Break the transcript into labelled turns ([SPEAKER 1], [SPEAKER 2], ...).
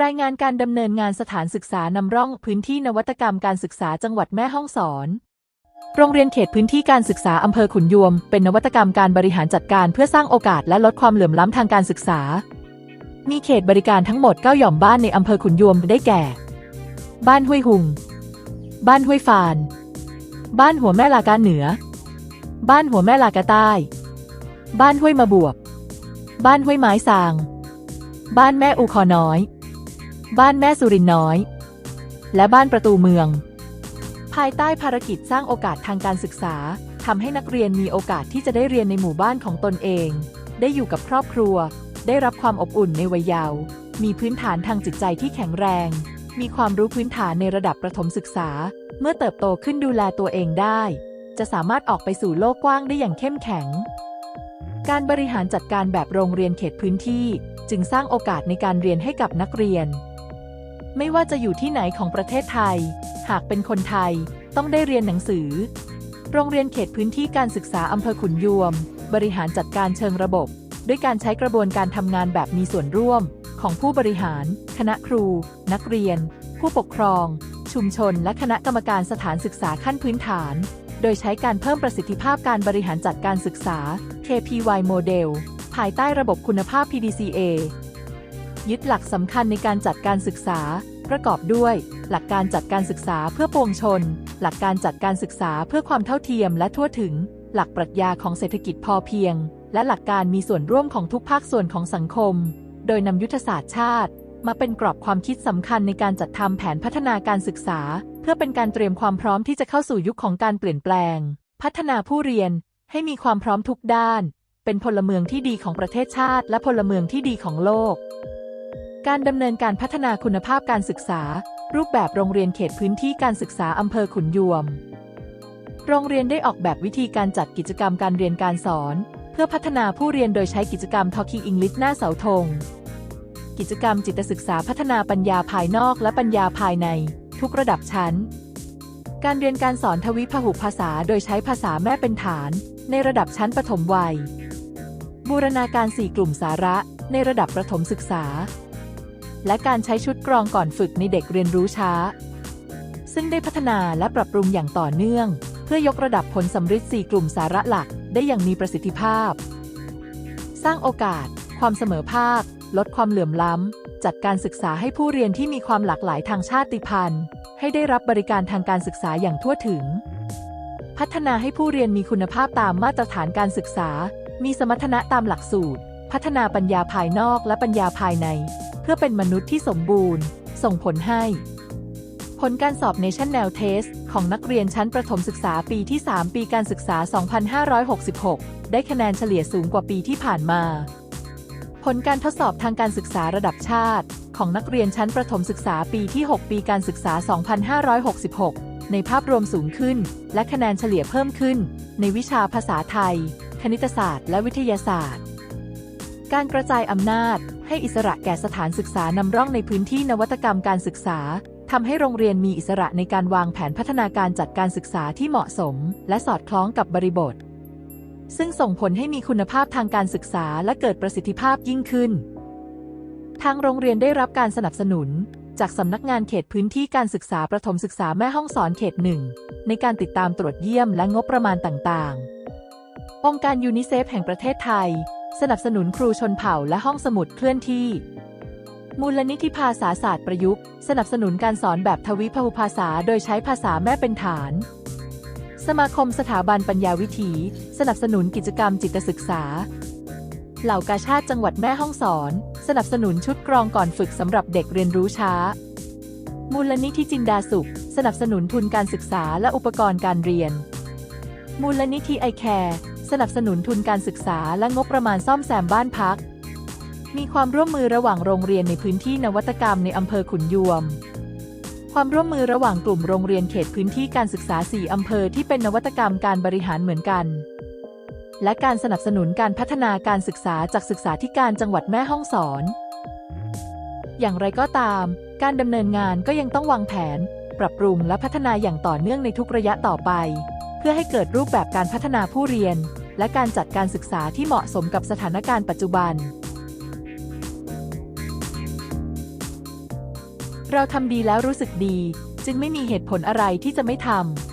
[SPEAKER 1] รายงานการดำเนินงานสถานศึกษานำร่องพื้นที่นวัตกรรมการศึกษาจังหวัดแม่ฮ่องสอน โรงเรียนเขตพื้นที่การศึกษาอำเภอขุนยวม เป็นนวัตกรรมการบริหารจัดการเพื่อสร้างโอกาสและลดความเหลื่อมล้ำทางการศึกษา มีเขตบริการทั้งหมด 9 หย่อมบ้านในอำเภอขุนยวมได้แก่ บ้านห้วยหุง บ้านห้วยฟาน บ้านหัวแม่ลากาเหนือ บ้านหัวแม่ลากาใต้ บ้านห้วยมาบวบ บ้านห้วยไม้สาง บ้านแม่อูคอน้อย บ้านแม่สุรินน้อย และบ้านประตูเมือง ภายใต้ภารกิจสร้างโอกาสทางการศึกษาทำให้นักเรียนมีโอกาสที่จะได้เรียนในหมู่บ้านของตนเอง ได้อยู่กับครอบครัว ได้รับความอบอุ่นในวัยเยาว์มีพื้นฐานทางจิตใจที่แข็งแรง มีความรู้พื้นฐานในระดับประถมศึกษา เมื่อเติบโตขึ้นดูแลตัวเองได้ จะสามารถออกไปสู่โลกกว้างได้อย่างเข้มแข็ง การบริหารจัดการแบบโรงเรียนเขตพื้นที่ จึงสร้างโอกาสในการเรียนให้กับนักเรียน ไม่ว่าจะอยู่ที่ไหนของประเทศไทย หากเป็นคนไทยต้องได้เรียนหนังสือ โรงเรียนเขตพื้นที่การศึกษาอำเภอขุนยวม บริหารจัดการเชิงระบบ ด้วยการใช้กระบวนการทำงานแบบมีส่วนร่วม ของผู้บริหาร คณะครู นักเรียน ผู้ปกครอง ชุมชน และคณะกรรมการสถานศึกษาขั้นพื้นฐาน โดยใช้การเพิ่มประสิทธิภาพการบริหารจัดการศึกษา KPY Model ภายใต้ระบบคุณภาพ PDCA ยึดหลักสำคัญในการจัดการศึกษา ประกอบด้วย หลักการจัดการศึกษาเพื่อปวงชน หลักการจัดการศึกษาเพื่อความเท่าเทียมและทั่วถึง หลักปรัชญาของเศรษฐกิจพอเพียง และหลักการมีส่วนร่วมของทุกภาคส่วนของสังคม โดยนำยุทธศาสตร์ชาติ มาเป็นกรอบความคิดสำคัญในการจัดทำแผนพัฒนาการศึกษา เพื่อเป็นการเตรียมความพร้อมที่จะเข้าสู่ยุคของการเปลี่ยนแปลง พัฒนาผู้เรียนให้มีความพร้อมทุกด้าน เป็นพลเมืองที่ดีของประเทศชาติ และพลเมืองที่ดีของโลก การดำเนินการพัฒนาคุณภาพการศึกษา รูปแบบโรงเรียนเขตพื้นที่การศึกษาอำเภอขุนยวม โรงเรียนได้ออกแบบวิธีการจัดกิจกรรมการเรียนการสอน เพื่อพัฒนาผู้เรียนโดยใช้กิจกรรม Talking English หน้าเสาธง กิจกรรมจิตศึกษาพัฒนาปัญญาภายนอกและปัญญาภายใน ทุกระดับชั้น การเรียนการสอนทวิพหุภาษาโดยใช้ภาษาแม่เป็นฐาน ในระดับชั้นประถมวัย บูรณาการ 4 กลุ่มสาระ ในระดับประถมศึกษา และการใช้ชุดกรองก่อนฝึกในเด็กเรียนรู้ช้า ซึ่งได้พัฒนาและปรับปรุงอย่างต่อเนื่อง เพื่อยกระดับผลสำฤทธิ์4กลุ่มสาระหลักได้อย่างมีประสิทธิภาพ สร้างโอกาส ความเสมอภาค ลดความเหลื่อมล้ำ จัดการศึกษาให้ผู้เรียนที่มีความหลากหลายทางชาติพันธุ์ ให้ได้รับบริการทางการศึกษาอย่างทั่วถึง พัฒนาให้ผู้เรียนมีคุณภาพตามมาตรฐานการศึกษา มีสมรรถนะตามหลักสูตร พัฒนาปัญญาภายนอกและปัญญาภายใน เพื่อเป็นมนุษย์ที่สมบูรณ์ ส่งผลให้ ผลการสอบ National Test ของนักเรียนชั้นประถมศึกษาปีที่ 3 ปีการศึกษา 2566 ได้คะแนนเฉลี่ยสูงกว่าปีที่ผ่านมา ผลการทดสอบทางการศึกษาระดับชาติ ของนักเรียนชั้นประถมศึกษาปีที่ 6 ปีการศึกษา 2566ในภาพรวมสูงขึ้น และคะแนนเฉลี่ยเพิ่มขึ้น ในวิชาภาษาไทย คณิตศาสตร์ และวิทยาศาสตร์ การกระจายอำนาจ ให้อิสระแก่สถานศึกษานำร่องในพื้นที่นวัตกรรมการศึกษาทำให้โรงเรียนมีอิสระในการวางแผนพัฒนาการจัดการศึกษาที่เหมาะสม และสอดคล้องกับบริบท ซึ่งส่งผลให้มีคุณภาพทางการศึกษาและเกิดประสิทธิภาพยิ่งขึ้น ทางโรงเรียนได้รับการสนับสนุน จากสำนักงานเขตพื้นที่การศึกษาประถมศึกษาแม่ห้องสอนเขตหนึ่งในการติดตามตรวจเยี่ยมและงบประมาณต่างๆ องค์การยูนิเซฟแห่งประเทศไทย สนับสนุนครูชนเผ่าและห้องสมุดเคลื่อนที่ มูลนิธิภาษาศาสตร์ประยุกต์ สนับสนุนการสอนแบบทวิพหุภาษาโดยใช้ภาษาแม่เป็นฐาน สมาคมสถาบันปัญญาวิถี สนับสนุนกิจกรรมจิตศึกษา เหล่ากาชาติจังหวัดแม่ฮ่องสอน สนับสนุนชุดกรองก่อนฝึกสำหรับเด็กเรียนรู้ช้า มูลนิธิจินดาสุข สนับสนุนทุนการศึกษาและอุปกรณ์การเรียน มูลนิธิไอแคร์ สนับสนุนทุนการศึกษาและงบประมาณซ่อมแซมบ้านพัก มีความร่วมมือระหว่างโรงเรียนในพื้นที่นวัตกรรมในอำเภอขุนยวม ความร่วมมือระหว่างกลุ่มโรงเรียนเขตพื้นที่การศึกษา 4 อำเภอที่เป็นนวัตกรรมการบริหารเหมือนกัน และการสนับสนุนการพัฒนาการศึกษาจากศึกษาธิการจังหวัดแม่ฮ่องสอน อย่างไรก็ตาม การดำเนินงานก็ยังต้องวางแผน ปรับปรุงและพัฒนาอย่างต่อเนื่องในทุกระยะต่อไปเพื่อให้เกิดรูปแบบการพัฒนาผู้เรียน และการจัดการศึกษาที่เหมาะสมกับสถานการณ์ปัจจุบัน เราทำดีแล้วรู้สึกดี จึงไม่มีเหตุผลอะไรที่จะไม่ทำ